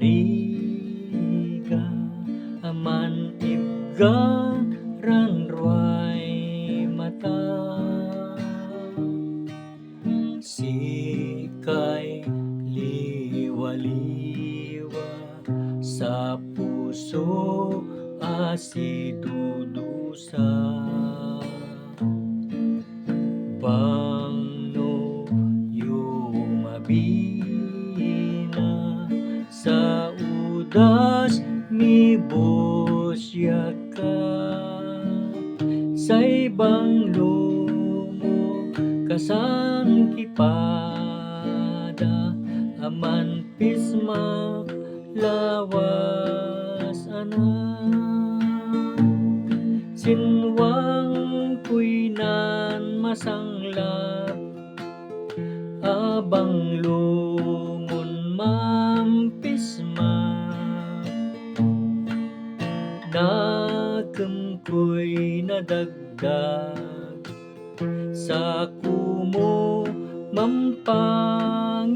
Riga aman ibgan ran ruay mata Sikay liwa-liwa sa puso asidudusa Bye. Udas ni Bosyaka sa ibang lumo kasan kipada aman pisma lawas anak sinwang kuinan masanglap abang lumon Nakemkoy nadagdag sa kumo mampangikap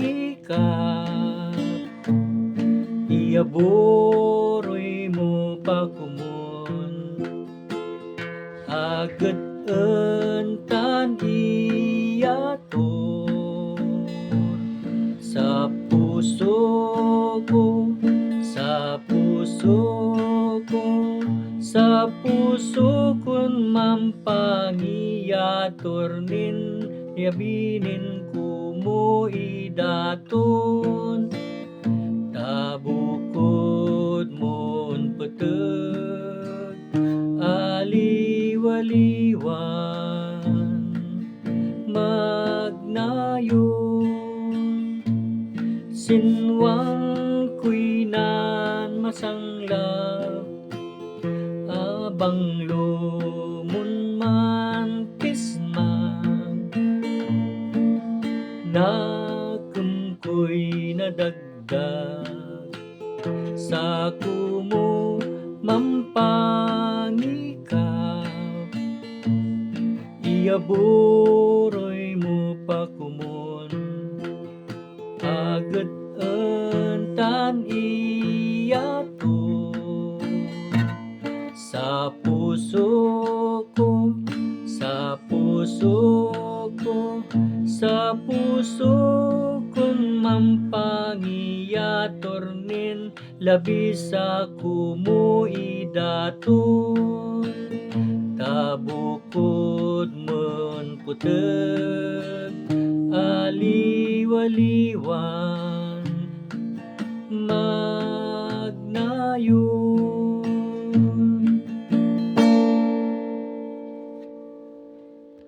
Iaboroy mo pa kumon. Agad entan iyator Sa puso ko, ko'n mampangiyator nin Yabinin idaton Tabukod mon peteg aliwaliwan magnayon. Sinwang kuinan masanglap abang lumon Nakemkoy nadagdag. Sa kumo mampangikap Iaboroy mo pa kumon. Agad entan iyato. Sa puso pangiyatornin labis sa kumuidaton tabukod man puteg aliwaliwan. Magnayon